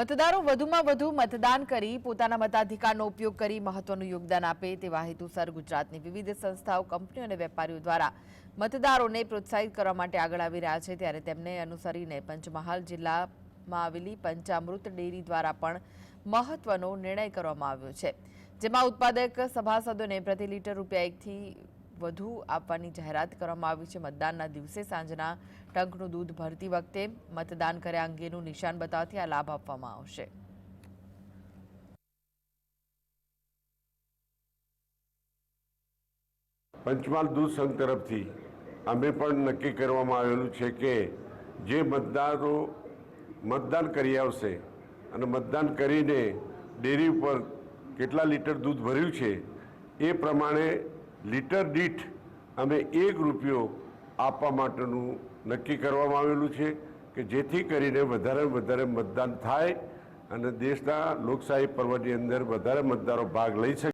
મતદારો વધુમાં વધુ મતદાન કરી પોતાના મતાધિકારનો ઉપયોગ કરી મહત્વનું યોગદાન આપે તેવા હેતુસર ગુજરાતની વિવિધ સંસ્થાઓ, કંપનીઓ અને વેપારીઓ દ્વારા મતદારોને પ્રોત્સાહિત કરવા માટે આગળ આવી રહ્યા છે. ત્યારે તેમને અનુસરીને પંચમહાલ જિલ્લામાં આવેલી પંચામૃત ડેરી દ્વારા પણ મહત્વનો નિર્ણય કરવામાં આવ્યો છે. જેમાં ઉત્પાદક સભાસદોને પ્રતિ લીટર રૂપિયા એકથી વધુ આપવાની જાહેરાત કરવામાં આવી છે. મતદાનના દિવસે સાંજના ટંકનું દૂધ ભરતી વખતે મતદાન કર્યા અંગેનું નિશાન બતાવથી આ લાભ આપવામાં આવશે. પંચમહાલ દૂધ સંઘ તરફથી અમે પણ નક્કી કરવામાં આવેલું છે કે જે મતદારો મતદાન કરી આવશે અને મતદાન કરીને ડેરી ઉપર કેટલા લીટર દૂધ ભર્યું છે એ પ્રમાણે લીટર દીઠ અમે એક રૂપિયો આપવા માટેનું નક્કી કરવામાં આવેલું છે કે જેથી કરીને વધારે વધારે મતદાન થાય અને દેશના લોકશાહી પર્વની અંદર વધારે મતદારો ભાગ લઈ શકે.